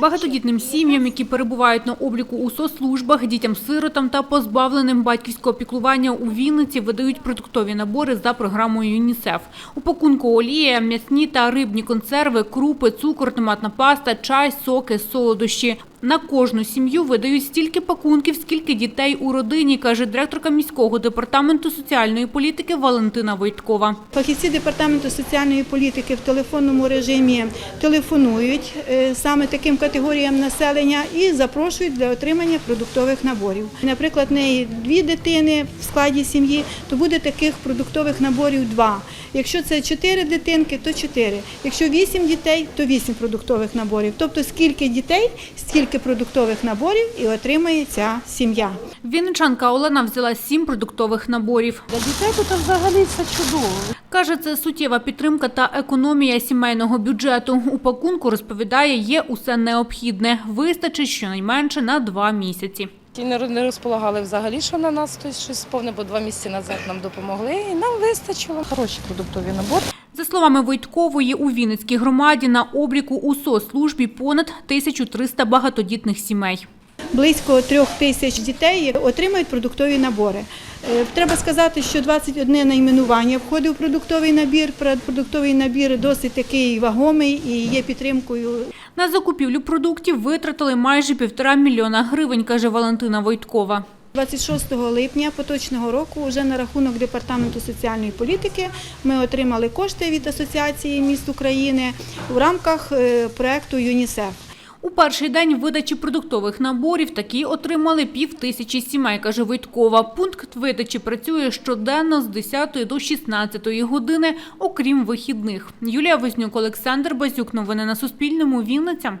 Багатодітним сім'ям, які перебувають на обліку у соцслужбах, дітям-сиротам та позбавленим батьківського піклування у Вінниці видають продуктові набори за програмою ЮНІСЕФ. У пакунку олія, м'ясні та рибні консерви, крупи, цукор, томатна паста, чай, соки, солодощі. На кожну сім'ю видають стільки пакунків, скільки дітей у родині, каже директорка міського департаменту соціальної політики Валентина Войткова. Фахівці департаменту соціальної політики в телефонному режимі телефонують е, саме таким категоріям населення і запрошують для отримання продуктових наборів. Наприклад, неї дві дитини в складі сім'ї, то буде таких продуктових наборів два. Якщо це чотири дитинки, то чотири. Якщо вісім дітей, то вісім продуктових наборів. Тобто скільки дітей, стільки продуктових наборів і отримає ця сім'я. Вінничанка Олена взяла сім продуктових наборів. Для дітей тут взагалі все чудово. Каже, це суттєва підтримка та економія сімейного бюджету. У пакунку, розповідає, є усе необхідне. Вистачить щонайменше на два місяці. Ті не не розполагали взагалі, що на нас хтось щось повне, бо два місяці назад нам допомогли і нам вистачило. Хороші продуктові набори. За словами Войткової, у Вінницькій громаді на обліку у соцслужбі понад 1300 багатодітних сімей. Близько трьох тисяч дітей отримають продуктові набори. Е, Треба сказати, що 21 найменування входить у продуктовий набір. Продуктовий набір досить такий вагомий і є підтримкою На закупівлю продуктів витратили майже півтора мільйона гривень, каже Валентина Войткова. 26 липня поточного року вже на рахунок департаменту соціальної політики ми отримали кошти від Асоціації міст України в рамках е, проекту ЮНІСЕФ. У перший день видачі продуктових наборів такі отримали пів тисячі сімей, каже Войткова. Пункт видачі працює щоденно з 10 до 16 години, окрім вихідних. Юлія Вознюк, Олександр Базюк. Новини на Суспільному. Вінниця.